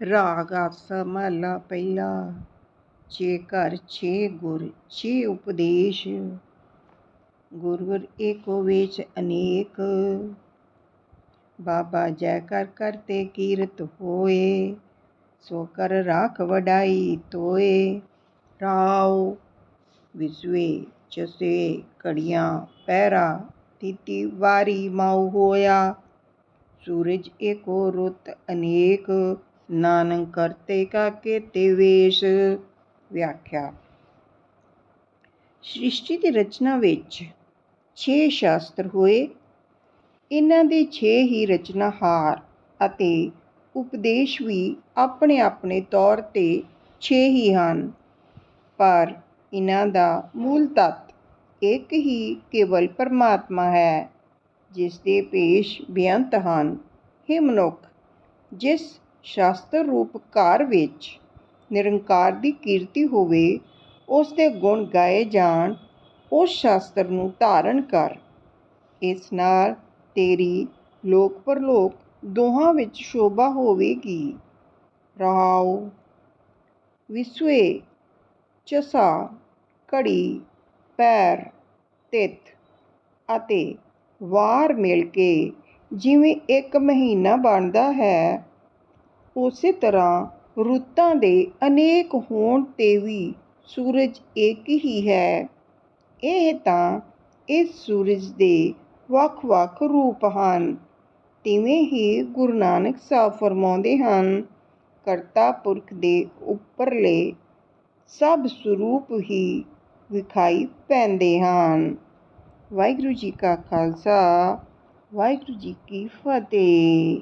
ਰਾਗ ਆਸਾ ਮਹਲਾ ਪਹਿਲਾ ਛੇ ਘਰ ਛੇ ਗੁਰ ਛੇ ਉਪਦੇਸ਼ ਗੁਰੁਰ ਏਕੋ ਵੇਚ ਅਨੇਕ ਬਾਬਾ ਜੈ ਕਰ ਕਰਤੇ ਕੀਰਤ ਹੋਏ ਸੋ ਕਰ ਰਾਖ ਵਡਾਈ ਤੋਏ ਰਾਉ ਵਿਸਵੇ ਚਸੇ ਘੜੀਆਂ ਪਹਿਰਾ ਤਿਤੀ ਵਾਰੀ ਮਾਉ ਹੋਇਆ ਸੂਰਜ ਏਕੋ ਰੁੱਤ ਅਨੇਕ ਨਾਨਕ ਕਰਤੇ ਕਾ ਕੇਤੇ ਵੇਸ਼ ਵਿਆਖਿਆ। ਸ੍ਰਿਸ਼ਟੀ ਦੀ ਰਚਨਾ ਵਿੱਚ 6 ਸ਼ਾਸਤਰ ਹੋਏ। ਇਹਨਾਂ ਦੇ 6 ਹੀ ਰਚਨਾਹਾਰ ਅਤੇ ਉਪਦੇਸ਼ ਵੀ ਆਪਣੇ ਆਪਣੇ ਤੌਰ ਤੇ 6 ਹੀ ਹਨ। ਪਰ ਇਹਨਾਂ ਦਾ ਮੂਲ ਤੱਤ ਇੱਕ ਹੀ ਕੇਵਲ ਪਰਮਾਤਮਾ ਹੈ, ਜਿਸ ਦੇ ਪੇਸ਼ ਬੇਅੰਤ ਹਨ। ਹੇ ਮਨੁੱਖ, ਜਿਸ ਸ਼ਾਸਤਰ ਰੂਪ ਘਰ ਵਿੱਚ ਨਿਰੰਕਾਰ ਦੀ ਕੀਰਤੀ ਹੋਵੇ, ਉਸ ਦੇ ਗੁਣ ਗਾਏ ਜਾਣ, ਉਸ ਸ਼ਾਸਤਰ ਨੂੰ ਧਾਰਨ ਕਰ। ਇਸ ਨਾਲ ਤੇਰੀ ਲੋਕ ਪਰਲੋਕ ਦੋਹਾਂ ਵਿੱਚ ਸ਼ੋਭਾ ਹੋਵੇਗੀ। ਰਹਾਉ, ਵਿਸਵੇ, ਚਸਾ, ਘੜੀ, ਪੈਰ, ਤਿੱਥ ਅਤੇ ਵਾਰ ਮਿਲ ਕੇ ਜਿਵੇਂ ਇੱਕ ਮਹੀਨਾ ਬਣਦਾ ਹੈ ਉਸੇ ਤਰ੍ਹਾਂ ਰੁੱਤਾਂ ਦੇ ਅਨੇਕ ਹੋਣ ਤੇ ਵੀ ਸੂਰਜ ਇੱਕ ਹੀ ਹੈ। ਇਹ ਤਾਂ ਇਸ ਸੂਰਜ ਦੇ ਵੱਖ-ਵੱਖ ਰੂਪ ਹਨ। ਤਿਵੇਂ ਹੀ ਗੁਰੂ ਨਾਨਕ ਸਾਹਿਬ ਫਰਮਾਉਂਦੇ ਹਨ, ਕਰਤਾ ਪੁਰਖ ਦੇ ਉੱਪਰਲੇ ਸਭ ਸਰੂਪ ਹੀ ਵਿਖਾਈ ਪੈਂਦੇ ਹਨ। ਵਾਹਿਗੁਰੂ ਜੀ ਕਾ ਖਾਲਸਾ, ਵਾਹਿਗੁਰੂ ਜੀ ਕੀ ਫਤਿਹ।